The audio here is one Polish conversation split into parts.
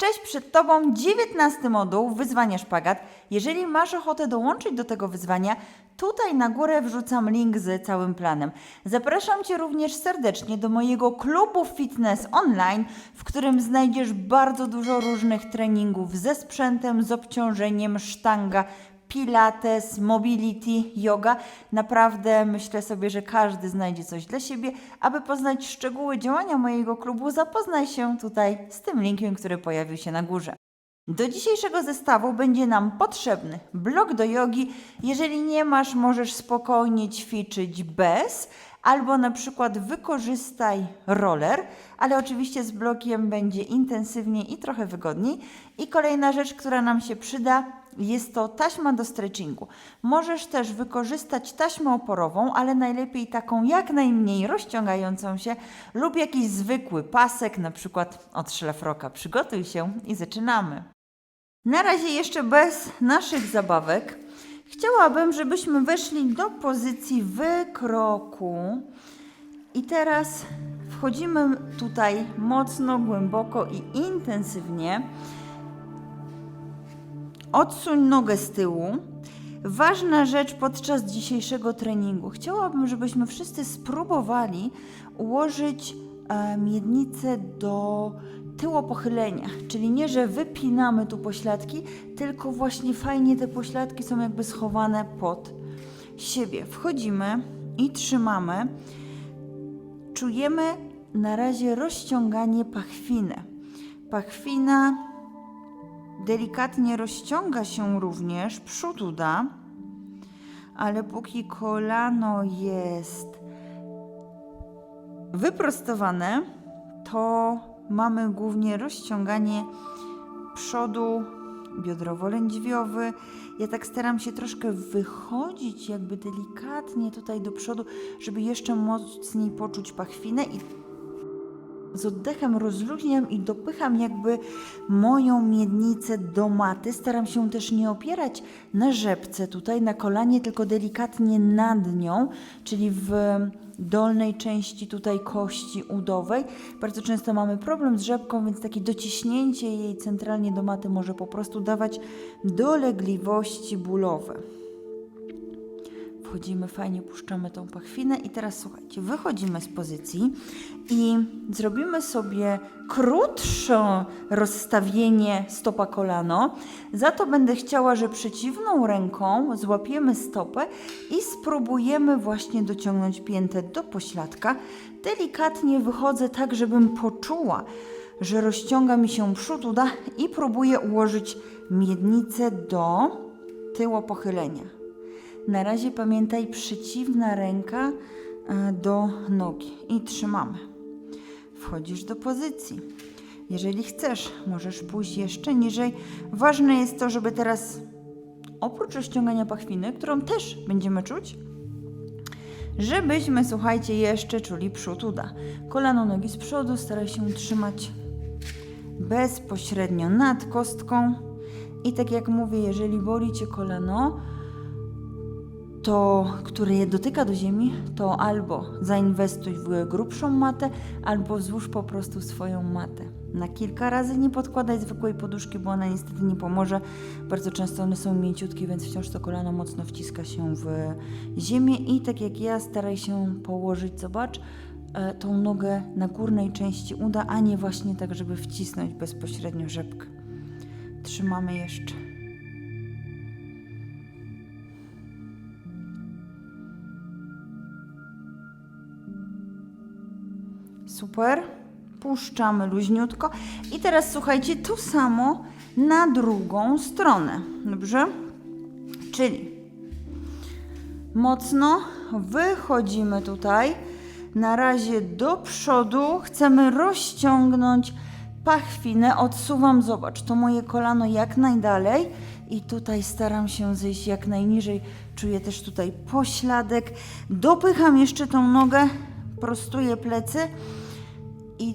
Cześć, przed Tobą 19 moduł wyzwania szpagat. Jeżeli masz ochotę dołączyć do tego wyzwania, tutaj na górę wrzucam link z całym planem. Zapraszam Cię również serdecznie do mojego klubu fitness online, w którym znajdziesz bardzo dużo różnych treningów ze sprzętem, z obciążeniem, sztanga, Pilates, mobility, yoga. Naprawdę myślę sobie, że każdy znajdzie coś dla siebie. Aby poznać szczegóły działania mojego klubu, zapoznaj się tutaj z tym linkiem, który pojawił się na górze. Do dzisiejszego zestawu będzie nam potrzebny blok do jogi. Jeżeli nie masz, możesz spokojnie ćwiczyć bez, albo na przykład wykorzystaj roller, ale oczywiście z blokiem będzie intensywniej i trochę wygodniej. I kolejna rzecz, która nam się przyda, jest to taśma do stretchingu. Możesz też wykorzystać taśmę oporową, ale najlepiej taką jak najmniej rozciągającą się lub jakiś zwykły pasek, na przykład od szlafroka. Przygotuj się i zaczynamy. Na razie jeszcze bez naszych zabawek. Chciałabym, żebyśmy weszli do pozycji wykroku. I teraz wchodzimy tutaj mocno, głęboko i intensywnie. Odsuń nogę z tyłu. Ważna rzecz podczas dzisiejszego treningu. Chciałabym, żebyśmy wszyscy spróbowali ułożyć miednicę do tyłopochylenia, czyli nie, że wypinamy tu pośladki, tylko właśnie fajnie te pośladki są jakby schowane pod siebie. Wchodzimy i trzymamy. Czujemy na razie rozciąganie pachwiny. Pachwina delikatnie rozciąga się również, przód uda, ale póki kolano jest wyprostowane, to mamy głównie rozciąganie przodu biodrowo-lędźwiowy. Ja tak staram się troszkę wychodzić jakby delikatnie tutaj do przodu, żeby jeszcze mocniej poczuć pachwinę i z oddechem rozluźniam i dopycham jakby moją miednicę do maty. Staram się też nie opierać na rzepce tutaj, na kolanie, tylko delikatnie nad nią, czyli w dolnej części tutaj kości udowej. Bardzo często mamy problem z rzepką, więc takie dociśnięcie jej centralnie do maty może po prostu dawać dolegliwości bólowe. Wchodzimy fajnie, puszczamy tą pachwinę i teraz słuchajcie, wychodzimy z pozycji i zrobimy sobie krótsze rozstawienie stopa kolano. Za to będę chciała, że przeciwną ręką złapiemy stopę i spróbujemy właśnie dociągnąć piętę do pośladka. Delikatnie wychodzę tak, żebym poczuła, że rozciąga mi się przód uda i próbuję ułożyć miednicę do tyłu pochylenia. Na razie pamiętaj przeciwna ręka e, do nogi i trzymamy. Wchodzisz do pozycji. Jeżeli chcesz, możesz pójść jeszcze niżej. Ważne jest to, żeby teraz oprócz rozciągania pachwiny, którą też będziemy czuć, żebyśmy, słuchajcie, jeszcze czuli przód uda. Kolano nogi z przodu, staraj się trzymać bezpośrednio nad kostką. I tak jak mówię, jeżeli boli Cię kolano, to, które je dotyka do ziemi, to albo zainwestuj w grubszą matę, albo złóż po prostu swoją matę. Na kilka razy nie podkładaj zwykłej poduszki, bo ona niestety nie pomoże. Bardzo często one są mięciutkie, więc wciąż to kolano mocno wciska się w ziemię i tak jak ja staraj się położyć, zobacz, e, tą nogę na górnej części uda, a nie właśnie tak, żeby wcisnąć bezpośrednio rzepkę. Trzymamy jeszcze. Super. Puszczamy luźniutko. I teraz słuchajcie, to samo na drugą stronę. Dobrze? Czyli mocno wychodzimy tutaj. Na razie do przodu. Chcemy rozciągnąć pachwinę. Odsuwam, zobacz, to moje kolano jak najdalej. I tutaj staram się zejść jak najniżej. Czuję też tutaj pośladek. Dopycham jeszcze tą nogę, prostuję plecy i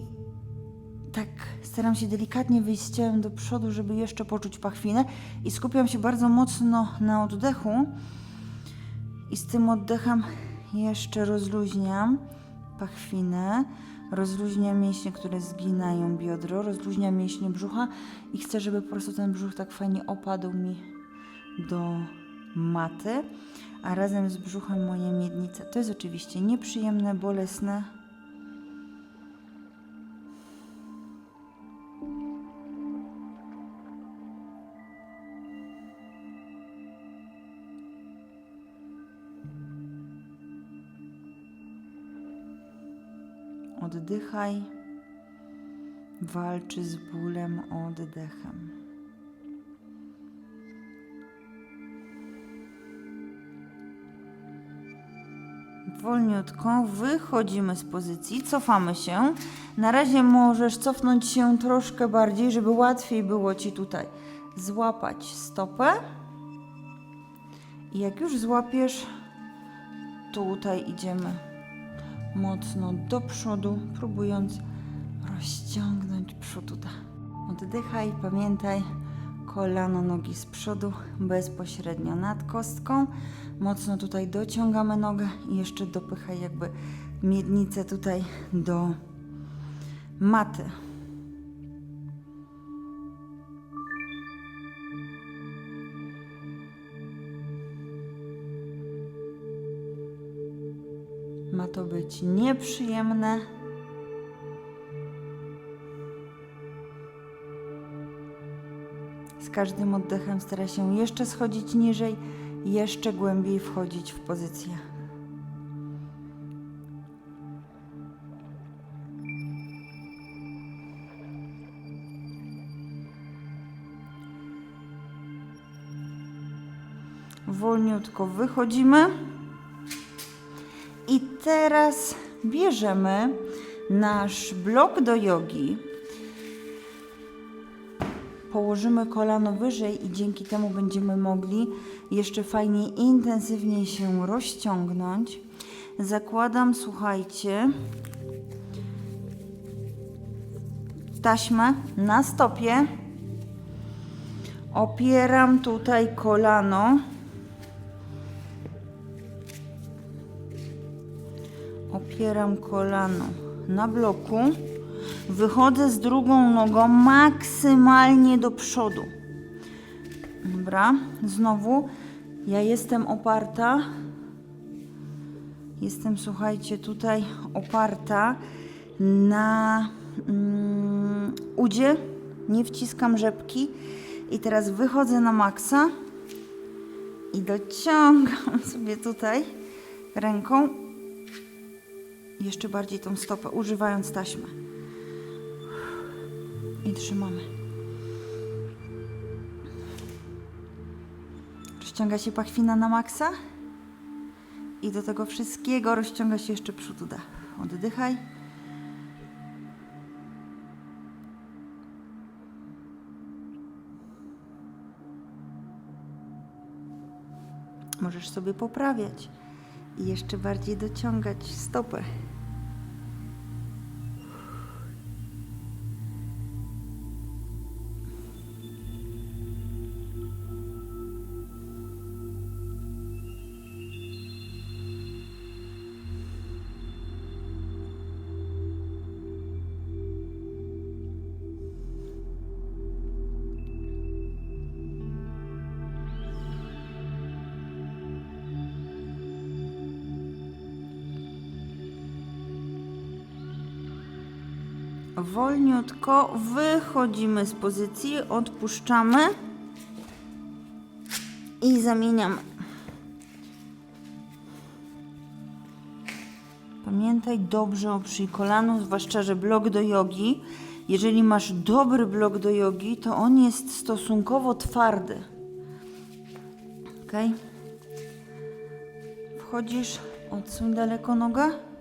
tak staram się delikatnie wyjść z ciałem do przodu, żeby jeszcze poczuć pachwinę. I skupiam się bardzo mocno na oddechu. I z tym oddechem jeszcze rozluźniam pachwinę, rozluźnia mięśnie, które zginają biodro, rozluźnia mięśnie brzucha. I chcę, żeby po prostu ten brzuch tak fajnie opadł mi do maty, a razem z brzuchem moje miednice. To jest oczywiście nieprzyjemne, bolesne. Oddychaj. Walczy z bólem oddechem. Wolniutko wychodzimy z pozycji, cofamy się. Na razie możesz cofnąć się troszkę bardziej, żeby łatwiej było ci tutaj złapać stopę. I jak już złapiesz, tutaj idziemy mocno do przodu, próbując rozciągnąć przód uda. Oddychaj, pamiętaj, kolano nogi z przodu, bezpośrednio nad kostką. Mocno tutaj dociągamy nogę i jeszcze dopychaj jakby miednicę tutaj do maty. To być nieprzyjemne. Z każdym oddechem stara się jeszcze schodzić niżej, jeszcze głębiej wchodzić w pozycję. Wolniutko wychodzimy. Teraz bierzemy nasz blok do jogi. Położymy kolano wyżej i dzięki temu będziemy mogli jeszcze fajniej, intensywniej się rozciągnąć. Zakładam, słuchajcie, taśmę na stopie. Opieram tutaj kolano. Opieram kolano na bloku. Wychodzę z drugą nogą maksymalnie do przodu. Dobra, znowu ja jestem oparta. Jestem, słuchajcie, tutaj oparta na mm, udzie. Nie wciskam rzepki. I teraz wychodzę na maksa i dociągam sobie tutaj ręką jeszcze bardziej tą stopę, używając taśmy. I trzymamy. Rozciąga się pachwina na maksa. I do tego wszystkiego rozciąga się jeszcze przód uda. Oddychaj. Możesz sobie poprawiać i jeszcze bardziej dociągać stopę. Wolniutko wychodzimy z pozycji, odpuszczamy i zamieniamy. Pamiętaj dobrze o przyj kolanu, zwłaszcza, że blok do jogi, jeżeli masz dobry blok do jogi, to on jest stosunkowo twardy. Ok? Wchodzisz, odsuń daleko nogę.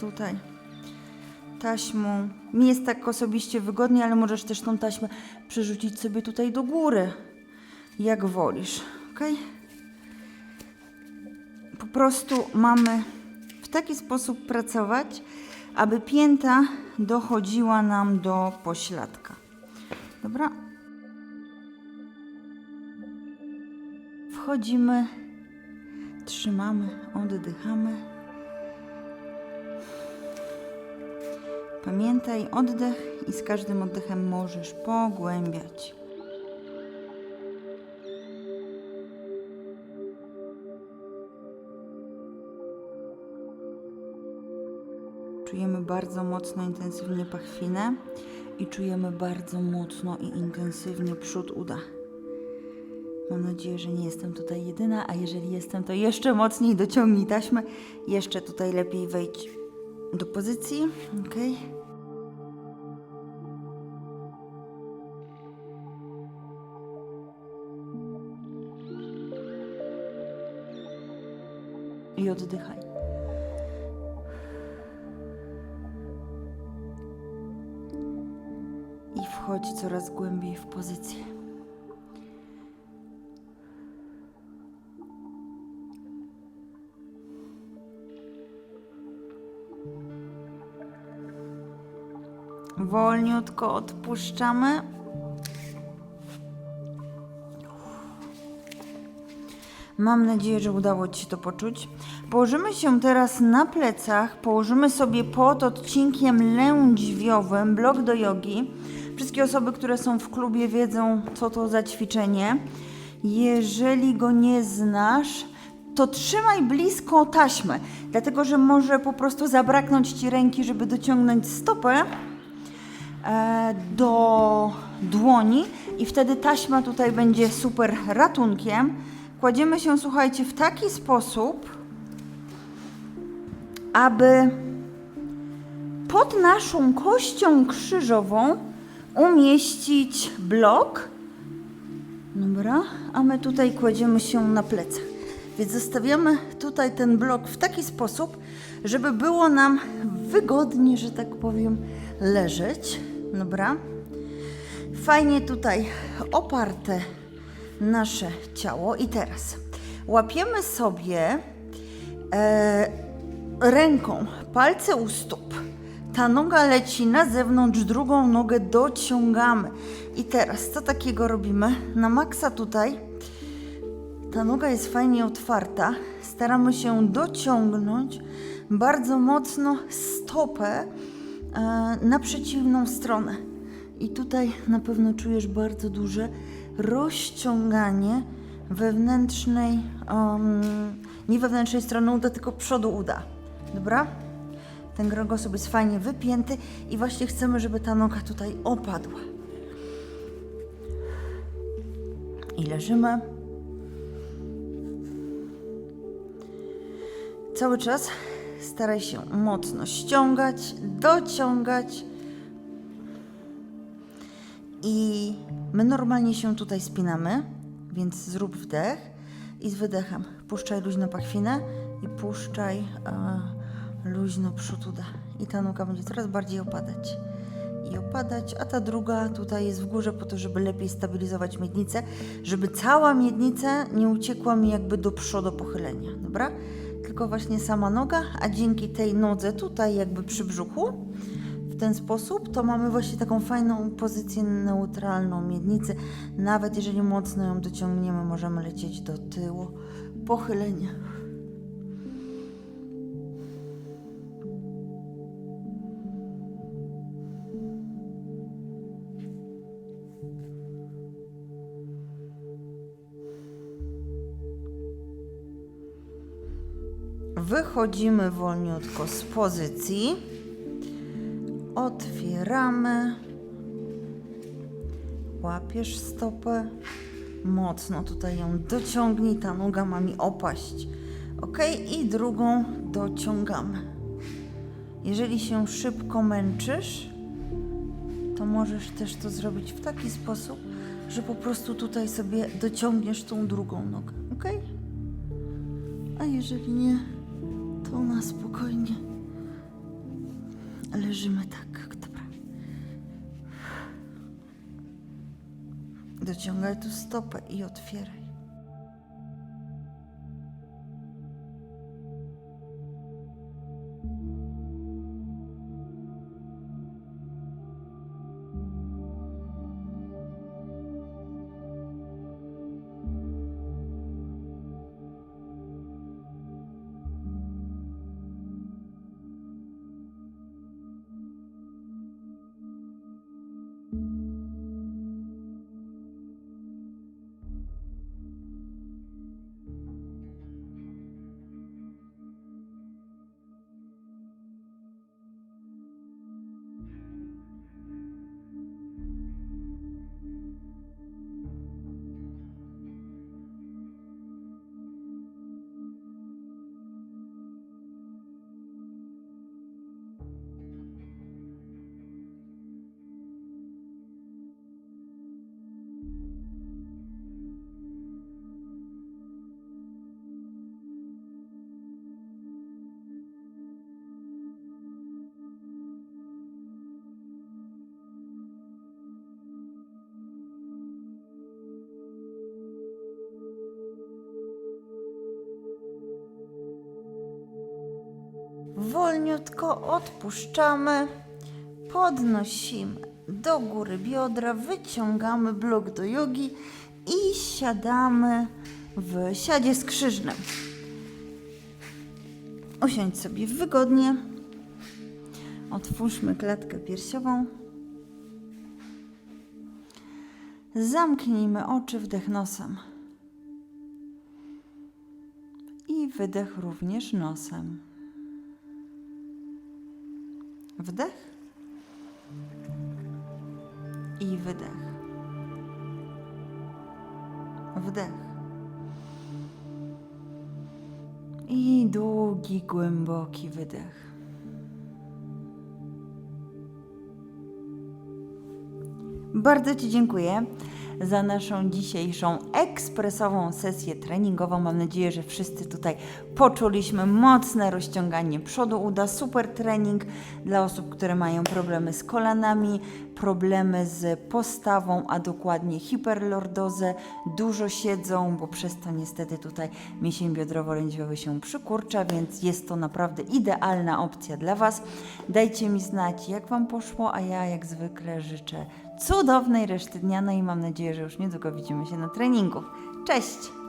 Tutaj taśmą. Mi jest tak osobiście wygodnie, ale możesz też tą taśmę przerzucić sobie tutaj do góry, jak wolisz. Ok? Po prostu mamy w taki sposób pracować, aby pięta dochodziła nam do pośladka. Dobra? Wchodzimy Trzymamy, oddychamy. Pamiętaj oddech i z każdym oddechem możesz pogłębiać. Czujemy bardzo mocno, intensywnie pachwinę i czujemy bardzo mocno i intensywnie przód uda. Mam nadzieję, że nie jestem tutaj jedyna, a jeżeli jestem, to jeszcze mocniej dociągnij taśmę, jeszcze tutaj lepiej wejdź do pozycji, ok? I oddychaj. I wchodź coraz głębiej w pozycję. Wolniutko odpuszczamy. Mam nadzieję, że udało Ci się to poczuć. Położymy się teraz na plecach, położymy sobie pod odcinkiem lędźwiowym blok do jogi. Wszystkie osoby, które są w klubie wiedzą, co to za ćwiczenie. Jeżeli go nie znasz, to trzymaj blisko taśmę, dlatego że może po prostu zabraknąć Ci ręki, żeby dociągnąć stopę do dłoni i wtedy taśma tutaj będzie super ratunkiem. Kładziemy się, słuchajcie, w taki sposób, aby pod naszą kością krzyżową umieścić blok. Dobra, a my tutaj kładziemy się na plecach. Więc zostawiamy tutaj ten blok w taki sposób, żeby było nam wygodnie, że tak powiem, leżeć. Dobra. Fajnie tutaj oparte nasze ciało. I teraz łapiemy sobie e, ręką palce u stóp. Ta noga leci na zewnątrz, drugą nogę dociągamy. I teraz co takiego robimy? Na maksa tutaj ta noga jest fajnie otwarta. Staramy się dociągnąć bardzo mocno stopę na przeciwną stronę. I tutaj na pewno czujesz bardzo duże rozciąganie wewnętrznej, um, nie wewnętrznej strony uda, tylko przodu uda. Dobra? Ten kręgosłup jest fajnie wypięty i właśnie chcemy, żeby ta noga tutaj opadła. I leżymy. Cały czas staraj się mocno ściągać, dociągać. I my normalnie się tutaj spinamy, więc zrób wdech i z wydechem puszczaj luźno pachwinę i puszczaj e, luźno przód uda. I ta noga będzie coraz bardziej opadać. I opadać, a ta druga tutaj jest w górze po to, żeby lepiej stabilizować miednicę, żeby cała miednica nie uciekła mi jakby do przodu pochylenia, dobra? Tylko właśnie sama noga, a dzięki tej nodze tutaj jakby przy brzuchu, w ten sposób, to mamy właśnie taką fajną pozycję neutralną miednicy. Nawet jeżeli mocno ją dociągniemy, możemy lecieć do tyłu, pochylenia. Wychodzimy wolniutko z pozycji. Otwieramy. Łapiesz stopę. Mocno tutaj ją dociągnij. Ta noga ma mi opaść. Ok? I drugą dociągamy. Jeżeli się szybko męczysz, to możesz też to zrobić w taki sposób, że po prostu tutaj sobie dociągniesz tą drugą nogę. Ok? A jeżeli nie, to na spokojnie leżymy tak. Dobra. Dociągaj tu stopę i otwieraj. Wolniutko odpuszczamy, podnosimy do góry biodra, wyciągamy blok do jogi i siadamy w siadzie skrzyżnym. Usiądź sobie wygodnie. Otwórzmy klatkę piersiową. Zamknijmy oczy, wdech nosem. I wydech również nosem. Wdech i wydech. Wdech. I długi, głęboki wydech. Bardzo Ci dziękuję za naszą dzisiejszą ekspresową sesję treningową. Mam nadzieję, że wszyscy tutaj poczuliśmy mocne rozciąganie przodu uda. Super trening dla osób, które mają problemy z kolanami, problemy z postawą, a dokładnie hiperlordozę. Dużo siedzą, bo przez to niestety tutaj mięsień biodrowo-lędźwiowy się przykurcza, więc jest to naprawdę idealna opcja dla Was. Dajcie mi znać, jak Wam poszło, a ja jak zwykle życzę cudownej reszty dnia, no i mam nadzieję, że już niedługo widzimy się na treningu. Cześć!